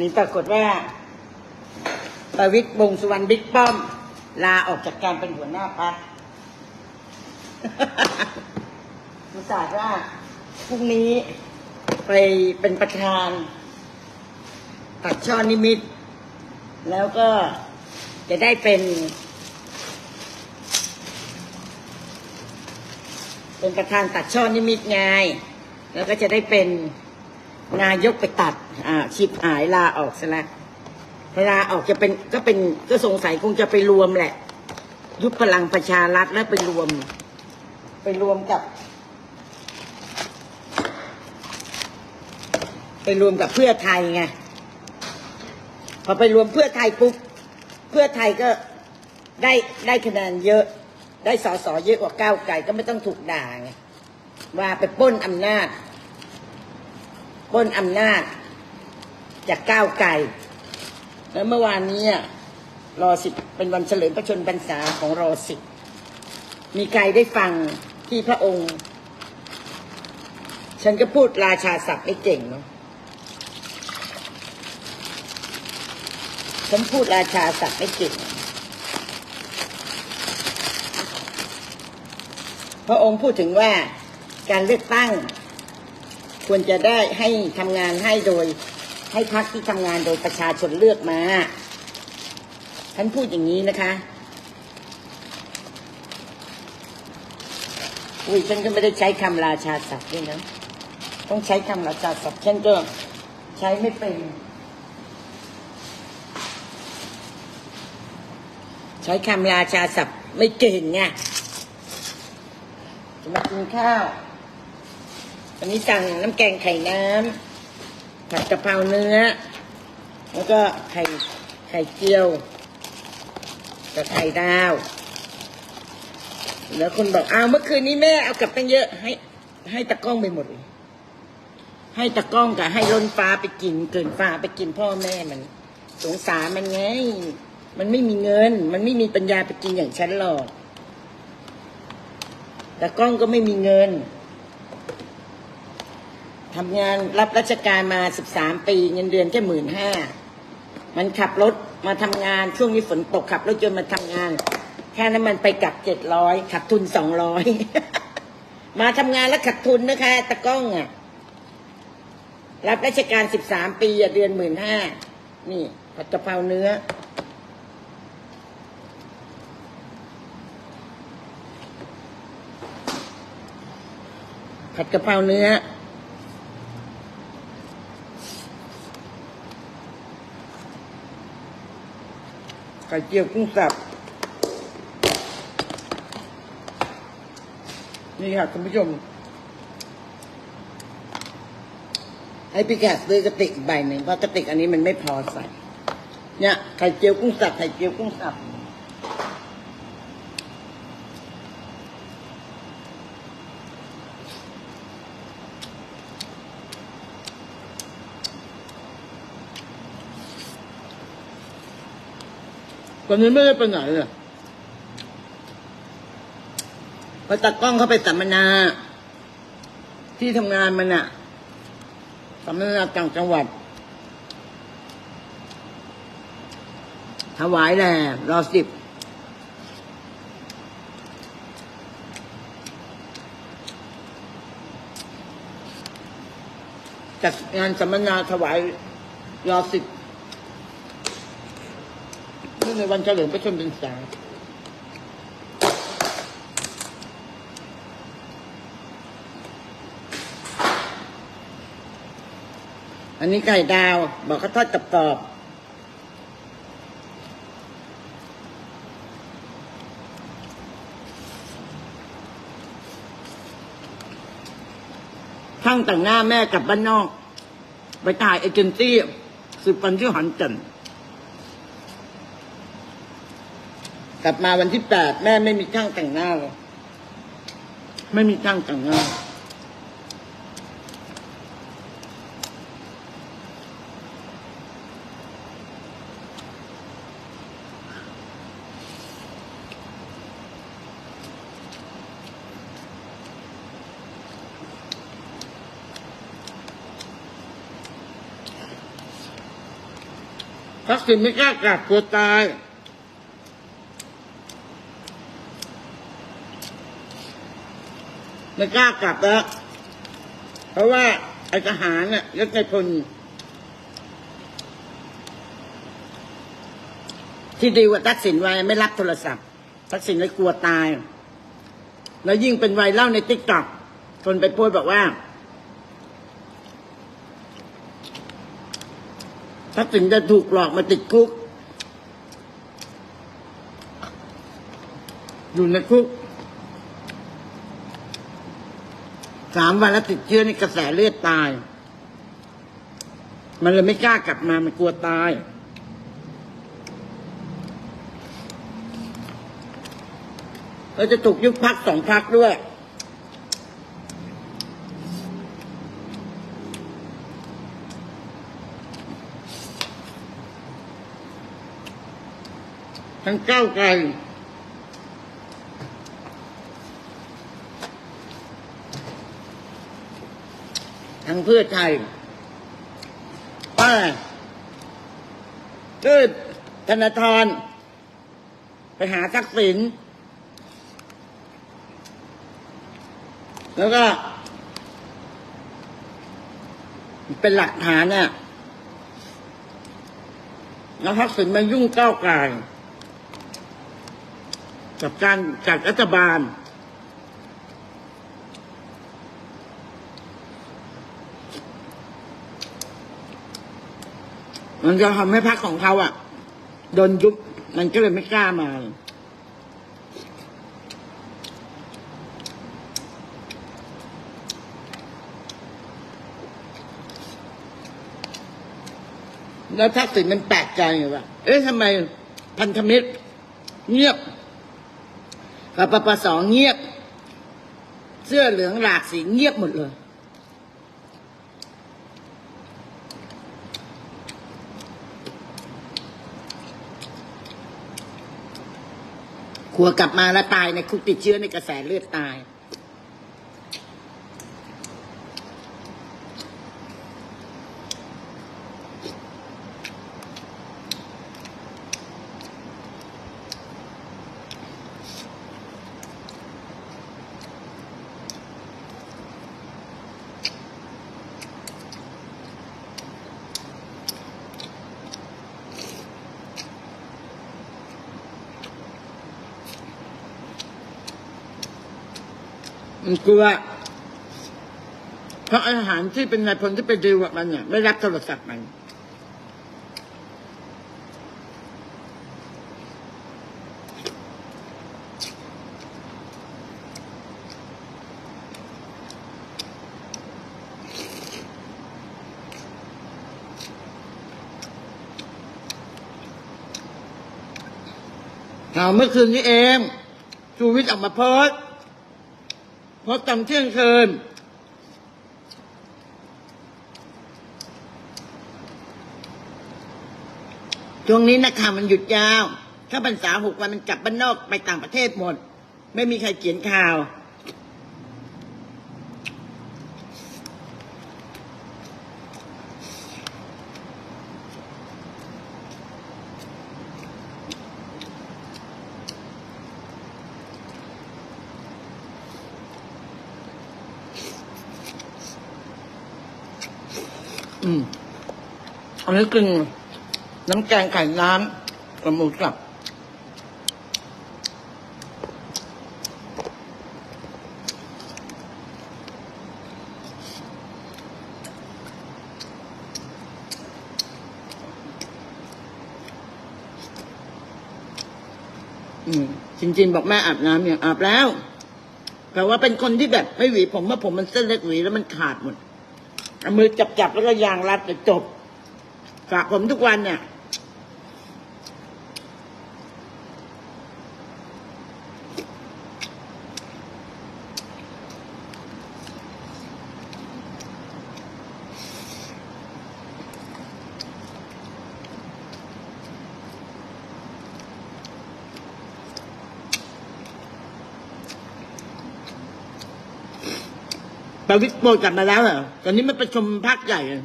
นี่ปรากฏว่าประวิตรวงสุวรรณบิ๊กป้อม ลาออกจากการเป็นหัวหน้าพักประกาศว่าพรุ่งนี้ไปเป็นประธานตัดช่อนิมิต แล้วก็จะได้เป็น เป็นประธานตัดช่อนิมิตไง แล้วก็จะได้เป็น นายกไปตัด อ่าชิบหายลาออกซะแล้วลาออกจะเป็นก็เป็นก็สงสัยคงจะไปรวมแหละ ยุบพลังประชารัฐแล้วไปรวม ไปรวมกับ ไปรวมกับเพื่อไทยไงพอไปรวมเพื่อไทยปุ๊บเพื่อไทยก็ได้ได้คะแนนเยอะ ได้สอสอเยอะกว่าก้าวไกลก็ไม่ต้องถูกด่าไงว่าไปป้นอำนาจ ปล้นอำนาจ จากก้าวไกล แล้วเมื่อวานนี้รอสิบเป็นวันเฉลิมพระชนมพรรษาของรอสิบมีใครได้ฟังที่พระองค์ ฉันก็พูดราชาศัพท์ไม่เก่งเนาะฉันพูดราชาศัพท์ไม่เก่งพระองค์พูดถึงว่าการเลือกตั้ง ควรจะได้ให้ทำงานให้โดย ให้พรรคที่ทำงานโดยประชาชนเลือกมาท่านพูดอย่างนี้นะคะอุ้ยฉันก็ไม่ได้ใช้คำราชาศัพท์ด้วยนะต้องใช้คำราชาศัพท์ฉันก็ใช้ไม่เป็น ใช้คำราชาศัพท์ไม่เก่งไงจะมากินข้าว วันนี้สั่งน้ำแกงไข่น้ำผัดกะเพราเนื้อ แล้วก็ไข่ไข่เจียวกับไข่ดาว แล้วคนบอกอ้าวเมื่อคืนนี้แม่เอากลับตั้งเยอะให้ ให้ตะกล้องไปหมดเลยให้ตะกล้องกับให้ล้นฟ้าไปกิน เกินฟ้าไปกินพ่อแม่มัน สงสารมันไง มันไม่มีเงิน มันไม่มีปัญญาไปกินอย่างฉันหรอก แต่กล้องก็ไม่มีเงิน ทำงานรับราชการมาสิบสามปี เงินเดือนแค่หมื่นห้ามันขับรถมาทำงานช่วงนี้ฝนตกขับรถจนมาทำงานค่าน้ำมันไปกลับเจ็ดร้อยขาดทุนสองร้อยมาทำงานแล้วขาดทุนนะคะตะก้องอะรับราชการสิบสามปีเดือนหมื่นห้านี่ผัดกะเพราเนื้อ ผัดกะเพราเนื้อ ไข่เจียวกุ้งสับ นี่ค่ะคุณผู้ชม ให้พี่แขกซื้อกระติกใบหนึ่งเพราะกระติกอันนี้มันไม่พอใส่ เนี่ยไข่เจียวกุ้งสับไข่เจียวกุ้งสับ ตอนนี้ไม่ได้ไปไหนเลยพอตากล้องเข้าไปสัมมนา ที่ทำงานมันอะสัมมนาต่างจังหวัด ถวายแหละรอสิบจัดงานสัมมนาถวายรอสิบ ในวันเฉลิมพระชนมพรรษาอันนี้ไก่ดาว บอกเขาทอดกับกรอบช่างแต่งหน้าแม่กลับบ้านนอก ไปถ่ายเอเจนซี่สืบปันที่หันจันทร์ กลับมาวันที่แปดแม่ไม่มีช่างแต่งหน้าเลยไม่มีช่างแต่งหน้า ทักษิณไม่กล้ากลับตัวตาย ไม่กล้ากลับแล้ว เพราะว่าไอ้ทหารน่ะยศในพลที่ดีกว่าทักษิณไว้ไม่รับโทรศัพท์ทักษิณเลยกลัวตาย แล้วยิ่งเป็นไวรัลในติ๊กต็อกคนไปโพสบอกว่าทักษิณจะถูกหลอกมาติดคุก อยู่ในคุก สามวันแล้วติดเชื้อในกระแสเลือดตาย มันเลยไม่กล้ากลับมา มันกลัวตายเราจะถูกยุบพักสองพักด้วย ทั้งเก้าวไกล ทั้งเพื่อไทยป้าคือธนาธรไปหาทักษิณแล้วก็ เป็นหลักฐานเนี่ยแล้วทักษิณมายุ่งก้าวไกลกับการจัดรัฐบาล มันจะทำให้พรรคของเขาอะโดนยุบมันก็เลยไม่กล้ามา แล้วทักษิณมันแปลกใจไงว่า เอ๊ะทำไมพันธมิตร เงียบปปปสเงียบ เสื้อเหลืองหลากสีเงียบหมดเลย กลัวกลับมาแล้วตายในคุกติดเชื้อในกระแสเลือดตาย มันกลัว เพราะอาหารที่เป็นนายพลที่ไปดีลกับมันเนี่ยไม่รับโทรศัพท์มันเอาเมื่อคืนนี้เองชูวิทย์ออกมาโพสต์ พราะตอนเที่ยงคืนช่วงนี้นักข่าวมันหยุดยาว ถ้าพรรษาหกวันมันกลับบ้านนอกไปต่างประเทศหมด ไม่มีใครเขียนข่าว นนี้กินน้ำแกงไข่น้ำกับหมูสับอืมจริงๆบอกแม่อาบน้ำอย่างอาบแล้วแต่ว่าเป็นคนที่แบบไม่หวีผมว่าผมมันเส้นเล็กหวีแล้วมันขาดหมดเอามือจับจับๆแล้วก็ยางรัดจะจบ ระผมทุกวันเนี่ยประวิตรโปรยกลับมาแล้วเหรอตอนนี้มันประชุมพักใหญ่เลย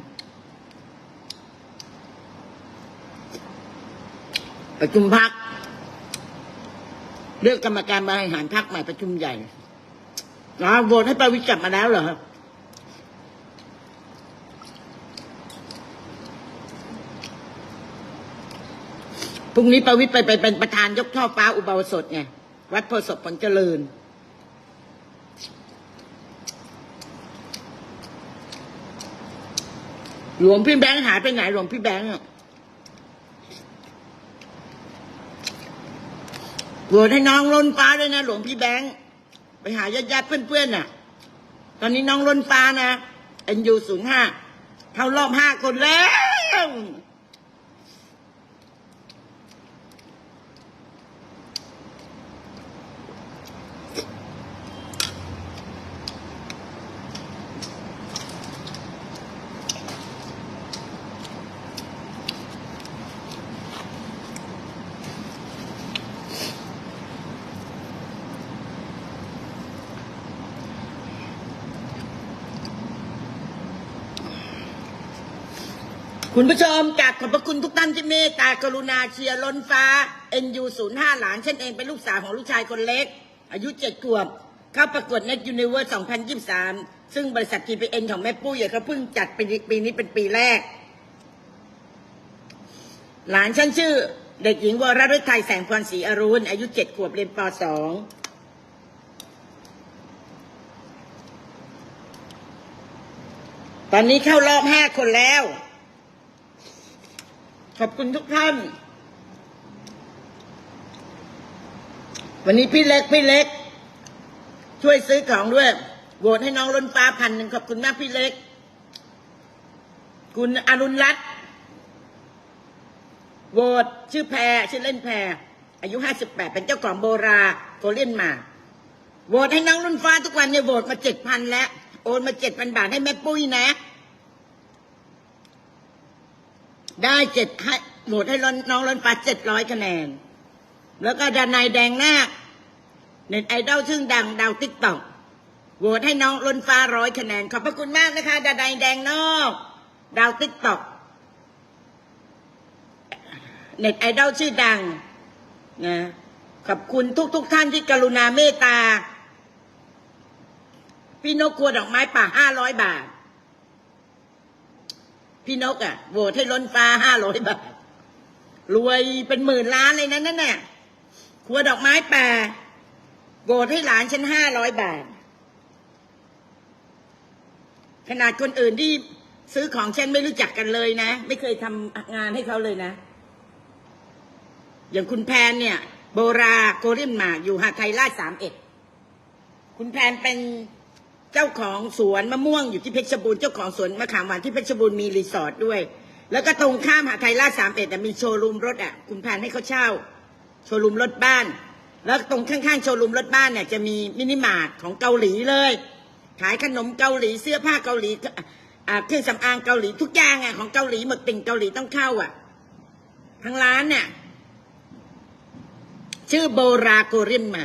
ประชุมพักเลือกกรรมการบริหารพักใหม่ประชุมใหญ่อ๋อโหวตให้ประวิตรกลับมาแล้วเหรอครับพรุ่งนี้ประวิตรไปไปเป็นประธานยกช่อฟ้าอุโบสถไงวัดโพศพผลเจริญหลวงพี่แบงค์หายไปไหนหลวงพี่แบงค์อะ โหวตให้น้องล้นฟ้าด้วยนะหลวงพี่แบงค์ไปหาญาติญาติเพื่อนๆน่ะ ตอนนี้น้องล้นฟ้านะเอ็นยูศูนย์ห้าเข้ารอบห้าคนแล้ว คุณผู้ชมกราบขอบพระคุณทุกท่านที่เมตตากรุณาเชียร์ล้นฟ้า NU 0 5 หลานฉันเองเป็นลูกสาวของลูกชายคนเล็ก อายุเจ็ดขวบ เข้าประกวด Net Universe 2023 ซึ่งบริษัท TPN ของแม่ปุ้ยเขาเพิ่งจัดปีนี้ปีนี้เป็นปีแรก หลานฉันชื่อ เด็กหญิงวรฤทัยแสงพรศรีอรุณ อายุเจ็ดขวบเรียนป .2 ตอนนี้เข้ารอบห้าคนแล้ว ขอบคุณทุกท่าน วันนี้พี่เล็กพี่เล็ก ช่วยซื้อของด้วยโหวตให้น้องล้นฟ้าพันหนึ่งขอบคุณมากพี่เล็ก คุณอรุณรัตน์โหวตชื่อแพรชื่อเล่นแพรอายุห้าสิบแปดเป็นเจ้าของโบราโกเลียนมาโหวตให้น้องล้นฟ้าทุกวันเนี่ยโหวตมาเจ็ดพันแล้ว โอนมาเจ็ดพันบาทให้แม่ปุ้ยนะ ได้เจ็ดให้โหวตให้น้องล้นฟ้าเจ็ดร้อยคะแนน แล้วก็ดานายแดงนาคเน็ตไอดอลชื่อดังดาวติ๊กต็อกโหวตให้น้องล้นฟ้าร้อยคะแนน ขอบพระคุณมากนะคะดานายแดงนอก ดาวติ๊กต็อกเน็ตไอดอลชื่อดังนะขอบคุณทุกทุกๆท่านที่กรุณาเมตตา พี่นกกลัวดอกไม้ป่าห้าร้อยบาท พี่นกอะโหวตให้ล้นฟ้าห้าร้อยบาท รวยเป็นหมื่นล้านเลยนะนั่นน่ะครัวดอกไม้ป่าโหวตให้หลานฉันห้าร้อยบาท ขนาดคนอื่นที่ซื้อของฉันไม่รู้จักกันเลยนะ ไม่เคยทำงานให้เขาเลยนะ อย่างคุณแพนเนี่ย โบราโกรียนมาอยู่หาไทยราชสามเอ็ด คุณแพนเป็น เจ้าของสวนมะม่วงอยู่ที่เพชรบูรณ์เจ้าของสวนมะขามหวานที่เพชรบูรณ์มีรีสอร์ทด้วย แล้วก็ตรงข้ามหาไทยราชสามเอ็ดมีโชว์รูมรถอะคุณแพนให้เขาเช่า โชว์รูมรถบ้าน แล้วตรงข้างๆโชว์รูมรถบ้านเนี่ยจะมีมินิมาร์ทของเกาหลีเลย ขายขนมเกาหลีเสื้อผ้าเกาหลีอาเครื่องสำอางเกาหลีทุกอย่างอะของเกาหลีหมดติ่งเกาหลีต้องเข้าอะทางร้านเนี่ยชื่อโบราโกเรียนมา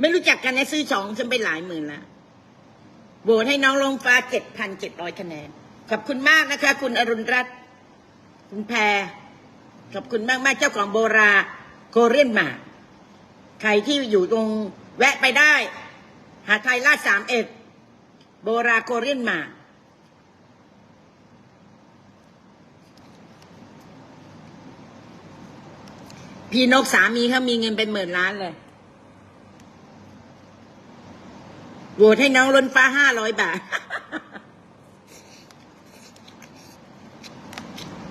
ไม่รู้จักกันนะซื้อสองฉันไปหลายหมื่นแล้ว โหวตให้น้องลงฟ้าเจ็ดพันเจ็ดร้อยคะแนน ขอบคุณมากนะคะ คุณอรุณรัตน์คุณแพร ขอบคุณมากมากๆเจ้าของโบราโกเรียนมาใครที่อยู่ตรงแวะไปได้ หาไทยลาดสามเอ็ดโบราโกเรียนมาพี่นกสามีเขามีเงินเป็นหมื่นล้านเลย โหวตให้น้องล้นฟ้าห้าร้อยบาท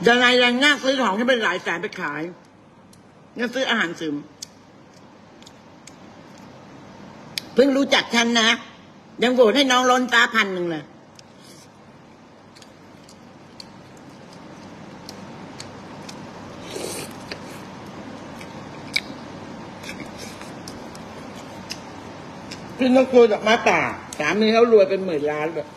ยังไงแรงง่าซื้อของที่เป็นหลายแสนไปขายงั้ซื้ออาหารเสริมเพิ่งรู้จักฉันนะ ยังโหวตให้น้องล้นฟ้าพันหนึ่งเลย พี่นกตัวจากไม้ป่าสามีเขารวยเป็นหมื่นล้านเลย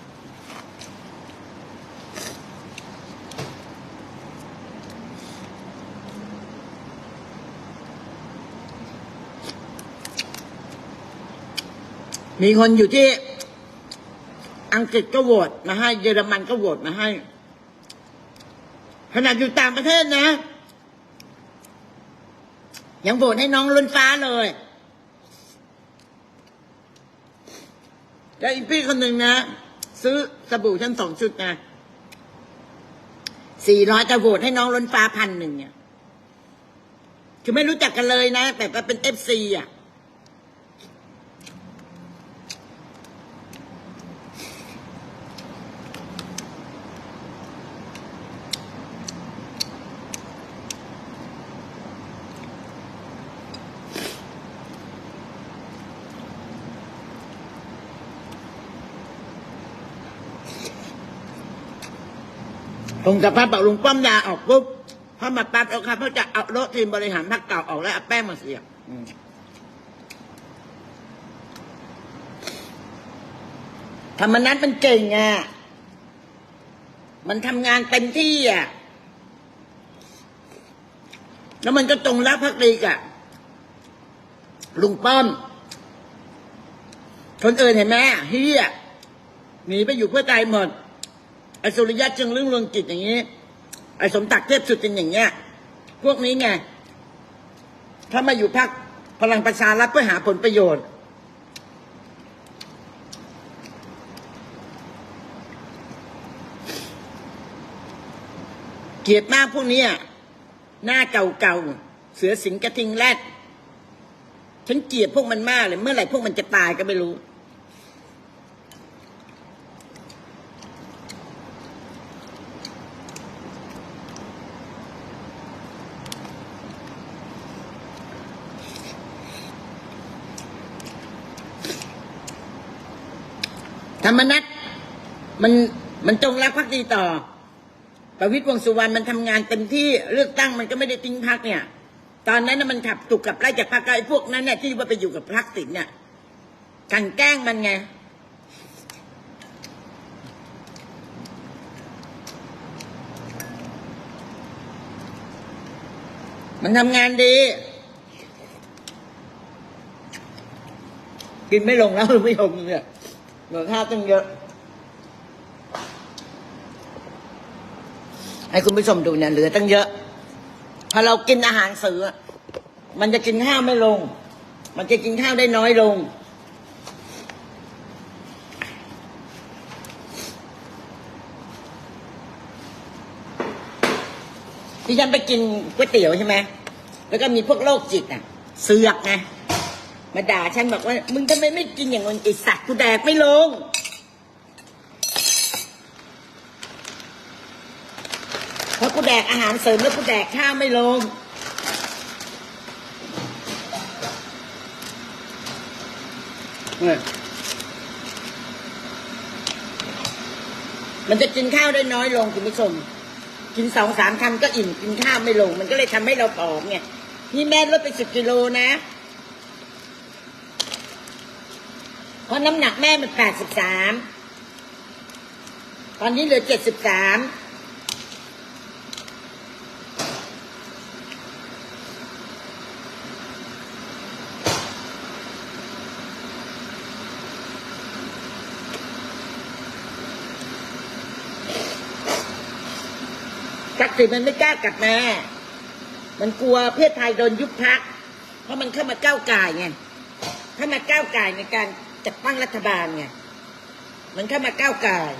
มีคนอยู่ที่อังกฤษก็โหวตมาให้ เยอรมันก็โหวตมาให้ ขนาดอยู่ต่างประเทศนะ ยังโหวตให้น้องล้นฟ้าเลย แล้วอีพี่คนหนึ่งนะ ซื้อสบู่ชั้นสองชุดนะสี่ร้อยจะโหวตให้น้องล้นฟ้าพันหนึ่งเนี่ยคือไม่รู้จักกันเลยนะ แต่ก็เป็นเอฟซีอะ ผมกับพัดบอกลุงป้อมยาออกปุ๊บพอมาปั๊บแล้วครับเขาจะเอารถทีมบริหารพรรคเก่าออกแล้วเอาแป้งมาเสียบอืมธรรมนัตมันเก่งอะ มันทำงานเต็มที่อะ แล้วมันก็ตรงรักภักดีกับลุงป้อม คนอื่นเห็นไหมเฮียหนีไปอยู่เพื่อตายหมด ไอ้สุริยะจึงเรื่องเรืองกิจอย่างนี้ ไอ้สมศักเทพสุทินอย่างเงี้ย พวกนี้ไง ถ้ามาอยู่พักพลังประชารัฐเพื่อหาผลประโยชน์ เกลียดมากพวกนี้หน้าเก่าๆ เสือสิงกระทิงแรดฉันเกลียดพวกมันมากเลย เมื่อไหร่พวกมันจะตายก็ไม่รู้ ธรรมนัตมันมันจงรักภักดีต่อ ประวิตรวงสุวรรณมันทำงานเต็มที่เลือกตั้งมันก็ไม่ได้ทิ้งพักเนี่ย ตอนนั้นน่ะมันขับถูกกับไล่จากพรรคไอ้พวกนั้นเนี่ยที่ว่าไปอยู่กับพรรคติดเนี่ยกันแกล้งมันไงมันทำงานดี กินไม่ลงแล้วไม่ลงเนี่ย เหลือข้าวตั้งเยอะ ให้คุณผู้ชมดูเนี่ยเหลือตั้งเยอะ พอเรากินอาหารเสือ มันจะกินข้าวไม่ลง มันจะกินข้าวได้น้อยลง ที่ฉันไปกินก๋วยเตี๋ยวใช่ไหม แล้วก็มีพวกโรคจิตอะ เสือกไง มาด่าฉันบอกว่า มึงทำไมไม่กินอย่างมึงไอสัตว์กูแดกไม่ลง เพราะกูแดกอาหารเสริมแล้วกูแดกข้าวไม่ลง มันจะกินข้าวได้น้อยลงคุณผู้ชม กินสองสามคำก็อิ่มกินข้าวไม่ลง มันก็เลยทำให้เราผอมไงนี่แม่ลดไปสิบกิโลนะ เพ ราะน้ำหนักแม่มันแปดสิบสาม ตอนนี้เหลือเจ็ดสิบสาม ทักษิณมันไม่กล้ากลับมา มันกลัวเพื่อไทยโดนยุบพัก เพราะมันเข้ามาก้าวไก่ายไงเข้ามาก้าวไก่ายในการ จัดตั้งรัฐบาลไงมันเข้ามาก้าวไก่าย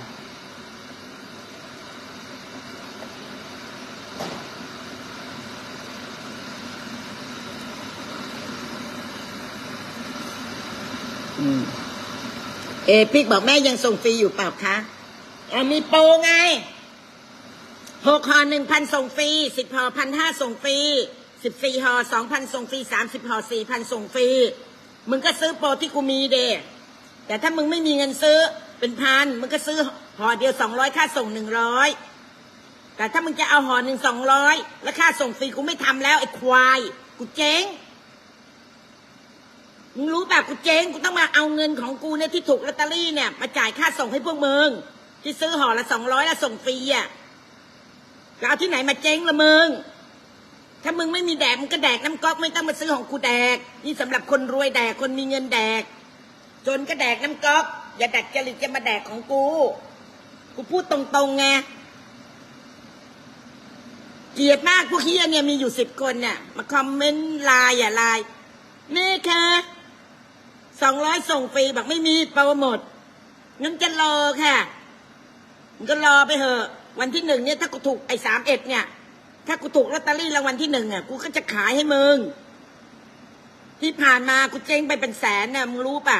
อืมเอพิกบอกแม่ยังส่งฟรีอยู่เปล่าคะอ่ามีโปรไงหกห่อหนึ่งพันส่งฟรีสิบห่อพันห้าส่งฟรีสิบสี่ห่อสองพันส่งฟรีสามสิบห่อสี่พันส่งฟรีมึงก็ซื้อโปรที่กูมีเด แต่ถ้ามึงไม่มีเงินซื้อเป็นพันมึงก็ซื้อห่อเดียวสองร้อยค่าส่งหนึ่งร้อยแต่ถ้ามึงจะเอาห่อหนึ่งสองร้อยแล้วค่าส่งฟรีกูไม่ทำแล้วไอ้ควาย กูเจ๊งมึงรู้แบบกูเจ๊งกูต้องมาเอาเงินของกูเนี่ยที่ถูกลอตเตอรี่เนี่ยมาจ่ายค่าส่งให้พวกมึงที่ซื้อห่อละสองร้อยล้วส่งฟรีอะจะเอาที่ไหนมาเจ๊งละมึงถ้ามึงไม่มีแดกมึงก็แดกน้ำก๊อกไม่ต้องมาซื้อของกูแดก นี่สำหรับคนรวยแดกคนมีเงินแดก จนก็แดกน้ำก๊อก อย่าดักจริตจะมาแดกของกู กูพูดตรงๆไงเกลียดมากพวกเฮียเนี่ยมีอยู่สิบคนเนี่ย มาคอมเมนต์ไลน์อะไลน์นี่ค่ะสองร้อยส่งฟรีบอกไม่มีโปรหมดงั้นจะรอค่ะมึงก็รอไปเถอะ วันที่หนึ่งเนี่ยถ้ากูถูกไอ้สามเอ็ดเนี่ย ถ้ากูถูกลอตเตอรี่รางวัลที่หนึ่งอะกูก็จะขายให้มึง ที่ผ่านมากูเจ๊งไปเป็นแสนเนี่ยมึงรู้ป่ะ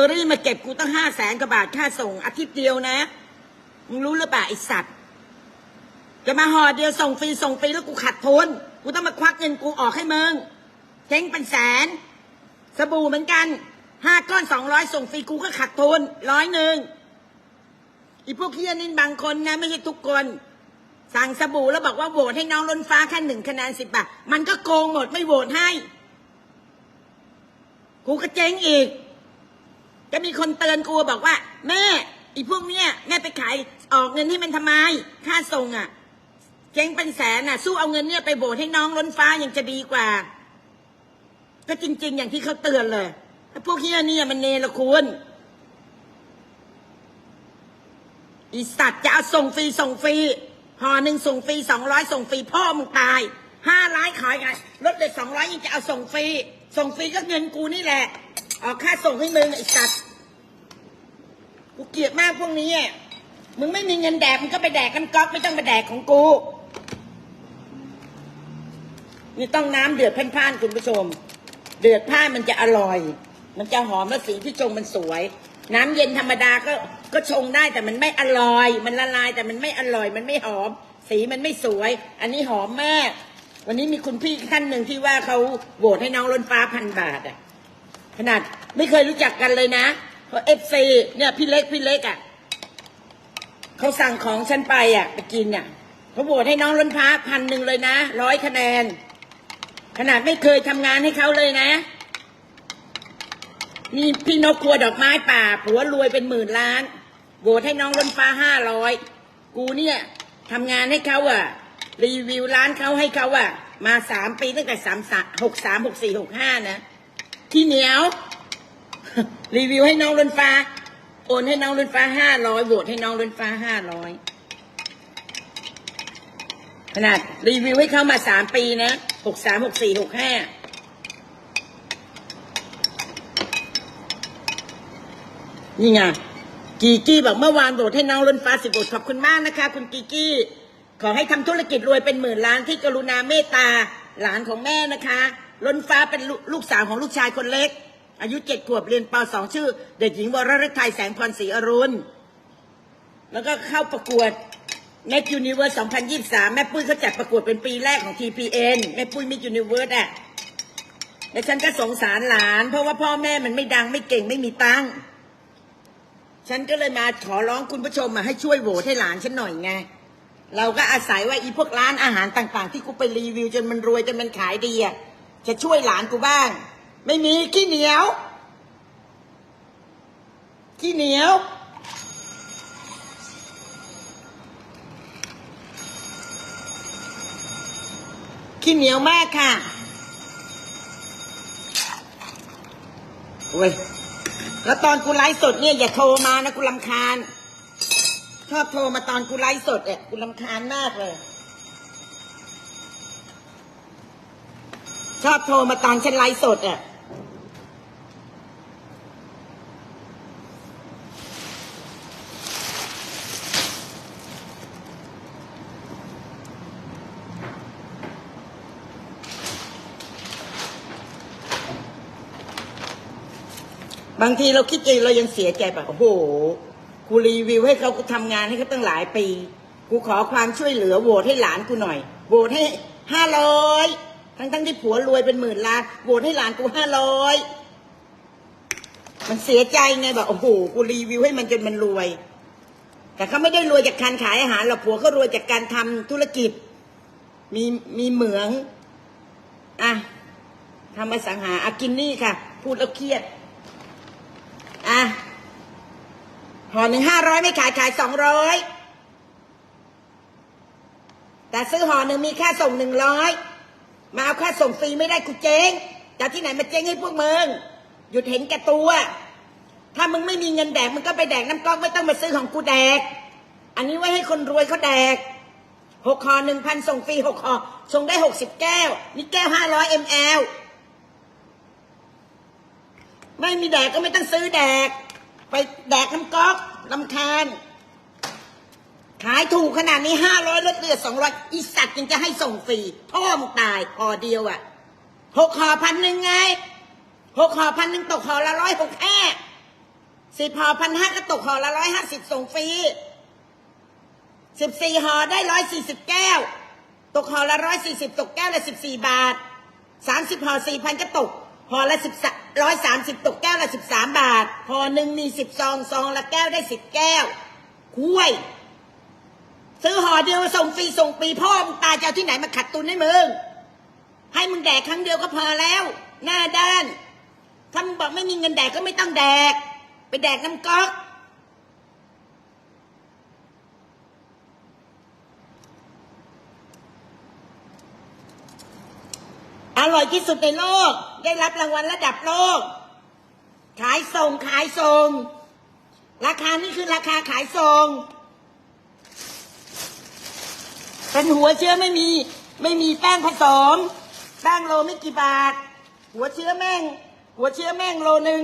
อรี่มาเก็บกูตั้งห้าแสนกว่าบาทค่าส่งอาทิตย์เดียวนะ มึงรู้หรือเปล่าไอสัตว์ จะมาห่อเดียวส่งฟรีส่งฟรีแล้วกูขาดทุน กูต้องมาควักเงินกูออกให้มึงเจ๊งเป็นแสน สบู่เหมือนกันห้าก้อนสองร้อยส่งฟรีกูก็ขาดทุนร้อยหนึ่งอีพวกเฮียนินบางคนนะ ไม่ใช่ทุกคน สั่งสบู่แล้วบอกว่าโหวตให้น้องล้นฟ้าแค่หนึ่งคะแนนสิบบาท มันก็โกงหมดไม่โหวตให้ กูก็เจ๊งอีก จะมีคนเตือนกูบอกว่า แม่อีพวกเนี้ยแม่ไปขายออกเงินให้มันทำไม ค่าส่งอะเจ๊งเป็นแสนอะ สู้เอาเงินเนี่ยไปโบสให้น้องล้นฟ้ายังจะดีกว่า ก็จริง ๆ อย่างที่เขาเตือนเลยแต่พวกเฮียเนี่ยมันเนรคุณอีสัตว์จะเอาส่งฟรีส่งฟรีห่อหนึ่งส่งฟรีสองร้อยส่งฟรีพ่อมึงตายห้าร้อยขายกันลดเลยสองร้อยยังจะเอาส่งฟรี ส่งฟรีก็เงินกูนี่แหละ ออกค่าส่งให้มึงไอ้สัตว์กูเกลียดมากพวกนี้อะมึงไม่มีเงินแดกมึงก็ไปแดกกันก๊อกไม่ต้องไปแดกของกูนี่ต้องน้ำเดือดพล่านๆคุณผู้ชม เดือดพล่านมันจะอร่อย มันจะหอมและสีที่ชงมันสวย น้ำเย็นธรรมดาก็ก็ชงได้แต่มันไม่อร่อย มันละลายแต่มันไม่อร่อย มันไม่หอม สีมันไม่สวย อันนี้หอมมาก วันนี้มีคุณพี่ท่านหนึ่งที่ว่าเขาโหวตให้น้องล้นฟ้าพันบาทอะ ขนาดไม่เคยรู้จักกันเลยนะเพราะเอฟซีเนี่ยพี่เล็กพี่เล็กอะเขาสั่งของฉันไปอะไปกินอะเขาโหวตให้น้องล้นฟ้าพันหนึ่งเลยนะร้อยคะแนน ขนาดไม่เคยทำงานให้เขาเลยนะนี่พี่นกครัวดอกไม้ป่าผัวรวยเป็นหมื่นล้านโหวตให้น้องล้นฟ้าห้าร้อยกูเนี่ยทำงานให้เขาอะ รีวิวร้านเขาให้เขาอะมาสามปีตั้งแต่สามสามหกสามหกสี่หกห้านะ ที่เหนียว รีวิวให้น้องลุนฟ้า โอนให้น้องลุนฟ้าห้าร้อยโหวตให้น้องลุนฟ้าห้าร้อยขนาดรีวิวให้เขามาสามปีนะหกสามหกสี่หกห้านี่ไงกีกี้บอกเมื่อวานโหวตให้น้องลุนฟ้าสิบโหวตขอบคุณมากนะคะ คุณกีกี้ ขอให้ทำธุรกิจรวยเป็นหมื่นล้านที่กรุณาเมตตาหลานของแม่นะคะ ล้นฟ้าเป็นลูลูกสาวของลูกชายคนเล็ก อายุเจ็ดขวบเรียนปสองชื่อ เด็กหญิงวรฤทัยแสงพรศรีอรุณ แล้วก็เข้าประกวด Net Universe 2023 แม่ปุ้ยเขาจัดประกวดเป็นปีแรกของ TPN แม่ปุ้ยมิ Universe อะแล้วฉันก็สงสารหลาน เพราะว่าพ่อแม่มันไม่ดังไม่เก่งไม่มีตังค์ฉันก็เลยมาขอร้องคุณผู้ชมมาให้ช่วยโหวตให้หลานฉันหน่อยไง เราก็อาศัยว่าอีพวกร้านอาหารต่าง ๆ ที่กูไปรีวิวจนมันรวยจนมันขายดีอะจะช่วยหลานกูบ้าง ไม่มีขี้เหนียว ขี้เหนียว ขี้เหนียวมากค่ะโอ้ยแล้วตอนกูไลฟ์สดเนี่ยอย่าโทรมานะกูลำคาญ ชอบโทรมาตอนกูไลฟ์สดเนี่ยกูลำคาญมากเลย ชอบโทรมาตอนฉันไลฟ์สดอะบางทีเราคิดเองเรายังเสียใจแบบโอ้โห กูรีวิวให้เขากูทำงานให้เขาตั้งหลายปี กูขอความช่วยเหลือโหวตให้หลานกูหน่อยโหวตให้ห้าร้อยทั้งทั้งๆที่ผัวรวยเป็นหมื่นล้านโหวตให้หลานกูห้าร้อยมันเสียใจไงแบบโอ้โหกูรีวิวให้มันจนมันรวย แต่เขาไม่ได้รวยจากการขายอาหารหรอกผัวเขารวยจากการทำธุรกิจ มีมีเหมืองอะทำอสังหาอากินนี่ค่ะ พูดแล้วเครียดอะ ห่อหนึ่งห้าร้อยไม่ขายขายสองร้อยแต่ซื้อห่อหนึ่งมีค่าส่งหนึ่งร้อยมาเอาค่าส่งฟรีไม่ได้กูเจ๊งจากที่ไหนมาเจ๊งให้พวกมึงหยุดเห็นแก่ตัว ถ้ามึงไม่มีเงินแดกมึงก็ไปแดกน้ำก๊อกไม่ต้องมาซื้อของกูแดก อันนี้ไว้ให้คนรวยเขาแดกหกคอหนึ่งพันส่งฟรีหกคอส่งได้หกสิบแก้ว นี่แก้วห้าร้อยมลไม่มีแดกก็ไม่ต้องซื้อแดก ไปแดกน้ำก๊อกลำคาญ ขายถูกขนาดนี้ห้าร้อยลดเหลือสองร้อยอีสัตว์ยังจะให้ส่งฟรีพ่อมึงตายพอเดียวอะ่ะหกห่อพันหนึ่งไงหกห่อพันหนึ่งตกห่อละร้อยหกแค่สิบห่อพันห้าก็ตกห่อละร้อยห้าสิบส่งฟรีสิบสี่ห่อได้ร้อยสี่สิบแก้ว ตกห่อละร้อยสี่สิบตกแก้วละสิบสี่บาทสามสิบห่อสี่พันก็ตก พอละสิบร้อยสามสิบตกแก้วละสิบสามบาท พอหนึ่งมีสิบซองซองละแก้วได้สิบแก้วคุ้ยซื้อห่อเดียวส่งฟรีส่งปีพ่อมึงตายจะเอาที่ไหนมาขัดตุนให้มึง ให้มึงแดกครั้งเดียวก็พอแล้ว หน้าด้านถ้ามึงบอกไม่มีเงินแดกก็ไม่ต้องแดก ไปแดกน้ำก๊อก อร่อยที่สุดในโลก ได้รับรางวัลระดับโลก ขายส่งขายส่ง ราคานี่คือราคาขายส่ง เป็นหัวเชื้อไม่มี ไม่มีแป้งผสม แป้งโลไม่กี่บาท หัวเชื้อแม่ง หัวเชื้อแม่งโลหนึ่ง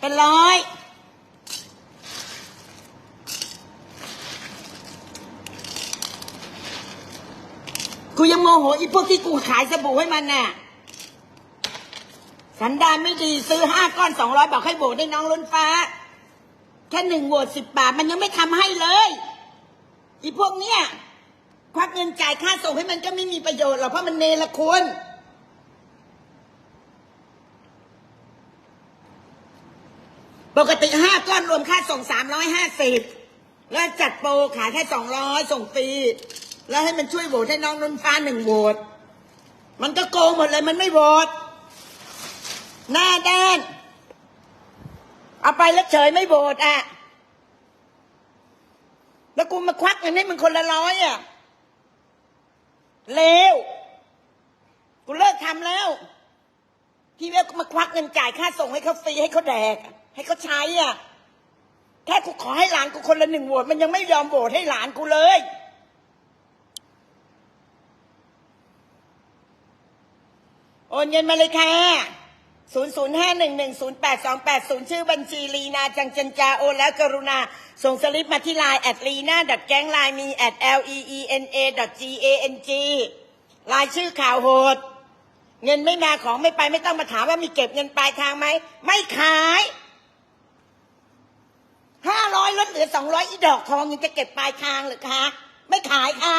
เป็นร้อย กูยังโมโหอีพวกที่กูขายสบู่ให้มันน่ะ สันดานไม่ดีซื้อห้าก้อนสองร้อยบอกให้โบกได้น้องล้นฟ้า แค่หนึ่งโหวตสิบบาท มันยังไม่ทำให้เลย อีพวกเนี้ยควักเงินจ่ายค่าส่งให้มันก็ไม่มีประโยชน์หรอกเพราะมันเนรคุณปกติห้าก้อนรวมค่าส่งสามร้อยห้าสิบแล้วจัดโปรขายแค่สองร้อยส่งฟรี แล้วให้มันช่วยโหวตให้น้องนนฟ้าหนึ่งโหวตมันก็โกงหมดเลยมันไม่โหวตหน้าด้านเอาไปแล้วเฉยไม่โหวตอะ แล้วกูมาควักเงินให้มึงคนละร้อยอะเลวกูเลิกทำแล้วที่แล้วมาควักเงินจ่ายค่าส่งให้เขาฟรีให้เขาแดก ให้เขาใช้อะแค่กูขอให้หลานกูคนละหนึ่งโหวตมันยังไม่ยอมโหวตให้หลานกูเลย โอนเงินมาเลยค่ะศูนย์ศูนย์ห้าหนึ่งหนึ่งศูนย์แปดสองแปดศูนย์ชื่อบัญชีลีนาจังจันจาโอนแล้วกรุณา ส่งสลิปมาที่ไลน์แอดลีนาดัดแก๊งไลน์มีแอด l e e n a g a n g ลายชื่อข่าวโหด เงินไม่มาของไม่ไปไม่ต้องมาถามว่ามีเก็บเงินปลายทางไหม ไม่ขายห้าร้อยลดเหลือสองร้อยอีดอกทองยังจะเก็บปลายทางหรือคะ ไม่ขายค่ะ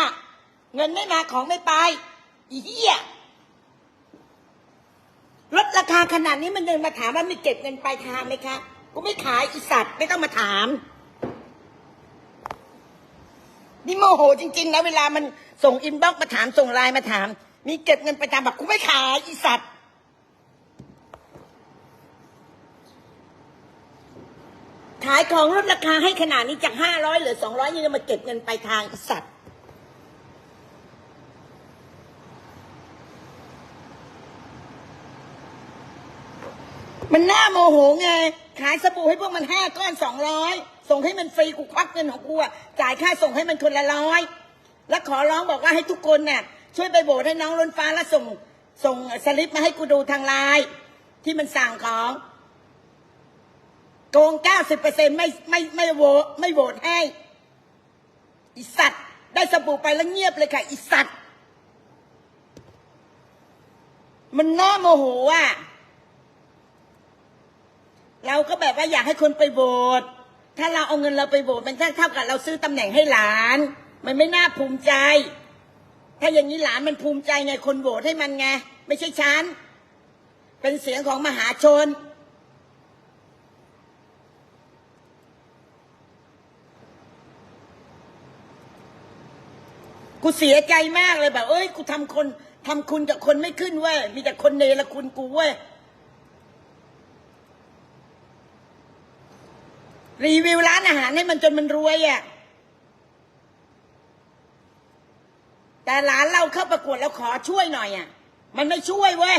เงินไม่มาของไม่ไปอีเหี้ย ราคาขนาดนี้มันเดินมาถามว่ามีเก็บเงินปลายทางไหมคะกูไม่ขายอีสัตว์ไม่ต้องมาถามนี่โมโหจริงๆนะเวลามันส่งอินบ็อกซ์มาถามส่งไลน์มาถาม มีเก็บเงินปลายทางบอกกูไม่ขายอีสัตว์ขายของลดราคาให้ขนาดนี้จากห้าร้อยเหลือสองร้อยยังมาเก็บเงินปลายทางอีสัตว์ มันน่าโมโหไง ขายสบู่ให้พวกมันห้าก้อนสองร้อยส่งให้มันฟรีกูควักเงินของกูอะจ่ายค่าส่งให้มันคนละร้อยแล้วขอร้องบอกว่าให้ทุกคนเนี่ยช่วยไปโบสให้น้องล้นฟ้าแล้วส่ง ส่งสลิปมาให้กูดูทางไลน์ที่มันสั่งของโกงเก้าสิบเปอร์เซ็นไม่ไม่ไม่โหวตไม่โหวตให้อีสัตว์ ได้สบู่ไปแล้วเงียบเลยค่ะอีสัตว์ มันน่าโมโหอะ เราก็แบบว่าอยากให้คนไปโหวตถ้าเราเอาเงินเราไปโหวตมันเท่ากับเราซื้อตำแหน่งให้หลาน มันไม่น่าภูมิใจ ถ้าอย่างนี้หลานมันภูมิใจไงคนโหวตให้มันไงไม่ใช่ฉันเป็นเสียงของมหาชน กูเสียใจมากเลยแบบ เอ้ย กูทำคนทำคุณกับคนไม่ขึ้นเว้ย มีแต่คนเนรคุณกูเว้ย รีวิวร้านอาหารให้มันจนมันรวยอะ่ะ แต่ร้านเราเข้าประกวดแล้วขอช่วยหน่อยอะ่ะ มันไม่ช่วยเว้ย